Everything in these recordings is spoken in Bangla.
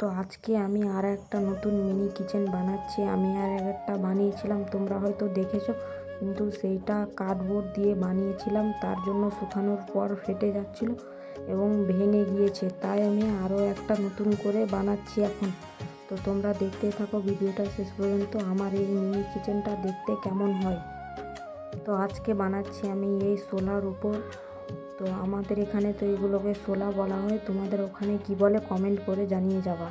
তো আজকে আমি আর একটা নতুন মিনি কিচেন বানাচ্ছি। আমি আর একটা বানিয়েছিলাম, তোমরা হয়তো দেখেছ, কিন্তু সেইটা কার্ডবোর্ড দিয়ে বানিয়েছিলাম, তার জন্য শুকানোর পর ফেটে যাচ্ছিল এবং ভেঙে গিয়েছে। তাই আমি আরও একটা নতুন করে বানাচ্ছি এখন। তো তোমরা দেখতে থাকো, ভিডিওটা শেষ পর্যন্ত। আমার এই মিনি কিচেনটা দেখতে কেমন হয়। তো আজকে বানাচ্ছি আমি এই সোলার উপর। তো আমাদের এখানে তো এগুলোকে সোলা বলা হয়। তোমাদের ওখানে কি বলে কমেন্ট করে জানিয়ে যাবা।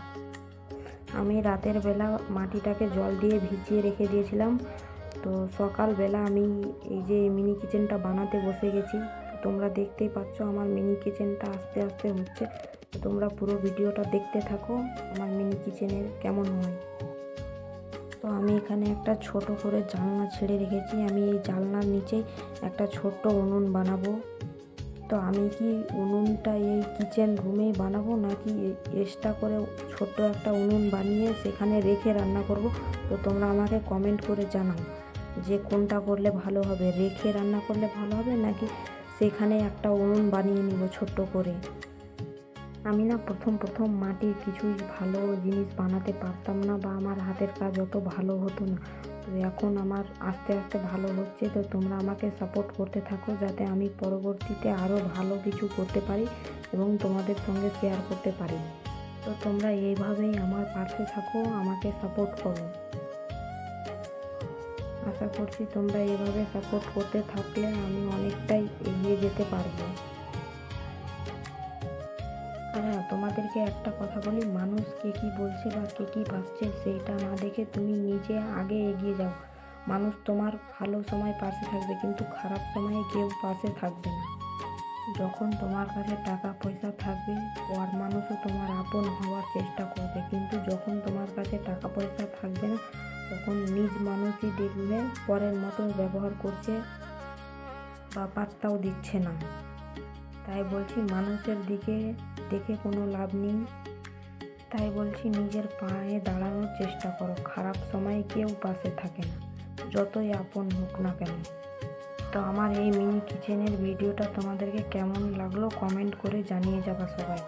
আমি রাতের বেলা মাটিটাকে জল দিয়ে ভিজিয়ে রেখে দিয়েছিলাম। তো সকালবেলা আমি এই যে মিনি কিচেনটা বানাতে বসে গেছি। তোমরা দেখতেই পাচ্ছ আমার মিনি কিচেনটা আস্তে আস্তে হচ্ছে। তোমরা পুরো ভিডিওটা দেখতে থাকো, আমার মিনি কিচেনের কেমন হয়। তো আমি এখানে একটা ছোট করে জানলা ছেড়ে রেখেছি। আমি এই জানলার নিচেই একটা ছোট্ট উনুন বানাবো। তো আমি কি উনুনটা এই কিচেন রুমেই বানাবো নাকি এক্সট্রা করে ছোট্ট একটা উনুন বানিয়ে সেখানে রেখে রান্না করব? তো তোমরা আমাকে কমেন্ট করে জানাও যে কোনটা করলে ভালো হবে। রেখে রান্না করলে ভালো হবে নাকি সেখানে একটা উনুন বানিয়ে নিব ছোট্ট করে? আমি না প্রথম প্রথম মাটির কিছুই ভালো জিনিস বানাতে পারতাম না বা আমার হাতের কাজ অত ভালো হতো না। তো এখন আমার আস্তে আস্তে ভালো হচ্ছে। তো তোমরা আমাকে সাপোর্ট করতে থাকো যাতে আমি পরবর্তীতে আরও ভালো কিছু করতে পারি এবং তোমাদের সঙ্গে শেয়ার করতে পারি। তো তোমরা এইভাবেই আমার পাশে থাকো, আমাকে সাপোর্ট করো। আশা করছি তোমরা এইভাবে সাপোর্ট করতে থাকলে আমি অনেকটাই এগিয়ে যেতে পারব। হ্যাঁ তোমাদেরকে একটা কথা বলি, মানুষ কে কী বলছে বা কে কী ভাবছে সেইটা না দেখে তুমি নিজে আগে এগিয়ে যাও। মানুষ তোমার ভালো সময় পাশে থাকবে কিন্তু খারাপ সময়ে কেউ পাশে থাকবে না। যখন তোমার কাছে টাকা, পয়সা থাকবে পর মানুষও তোমার আপন হওয়ার চেষ্টা করবে। কিন্তু যখন তোমার কাছে টাকা, পয়সা থাকবে না, তখন নিজ মানুষই দেখবে পরের মতো ব্যবহার করছে বা পাত্তাও দিচ্ছে না। তাই বলছি মানুষের দিকে দেখে কোনো লাভ নেই। তাই বলছি নিজের পায়ে দাঁড়ানোর চেষ্টা করো। খারাপ সময়ে কেউ পাশে থাকে না। যতই আপন হোক না কেন। তো আমার এই মিনি কিচেনের ভিডিওটা তোমাদেরকে কেমন লাগল কমেন্ট করে জানিয়ে যাবা সবাই